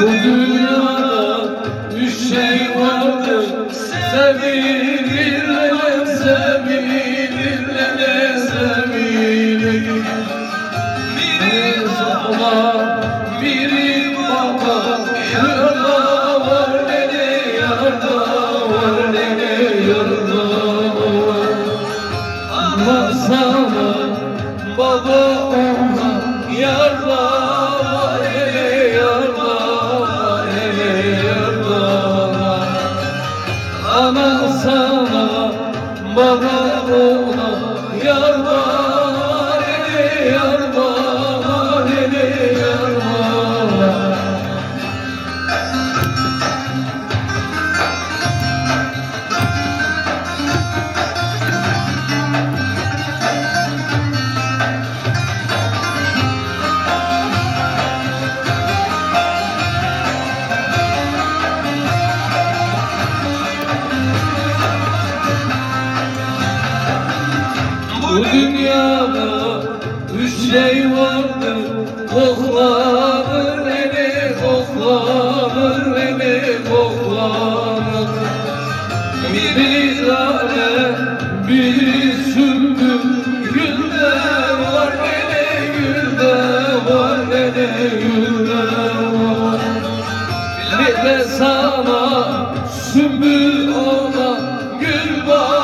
Bu dünyada üç şey vardır. Sevilirler, sevilirler, sevilirler Biri baba, biri baba. Yarda var dede, yarda var dede, yarda var. Baba olma, yarda yarlama hele Bu dünyada üç şey vardır. Koklanır eli koklanır eli koklanır Biri lale biri sümbül Gülde var eli gülde var eli gülde var. Bir de sana sümbül ona gül bana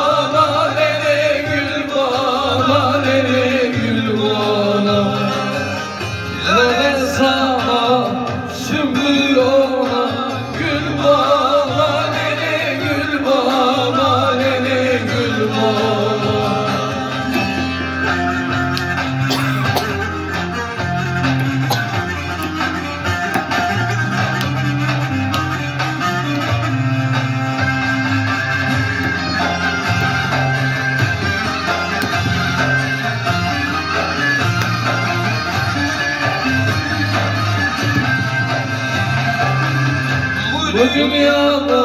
Bu dünyada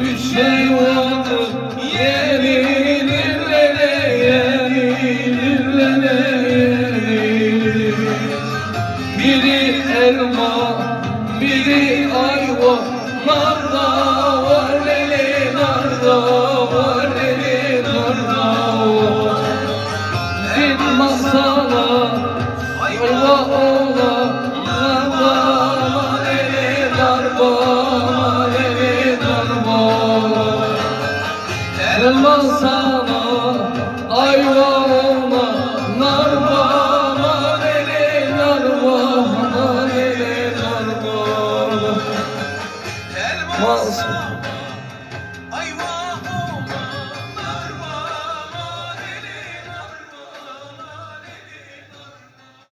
üç şey vardır Yenilirlere yenilirlere yenilir Biri elma, biri ayva Narda var lele, narda var lele, narda. Var Bir masala, ayva ola Narda var lele, narda. var narda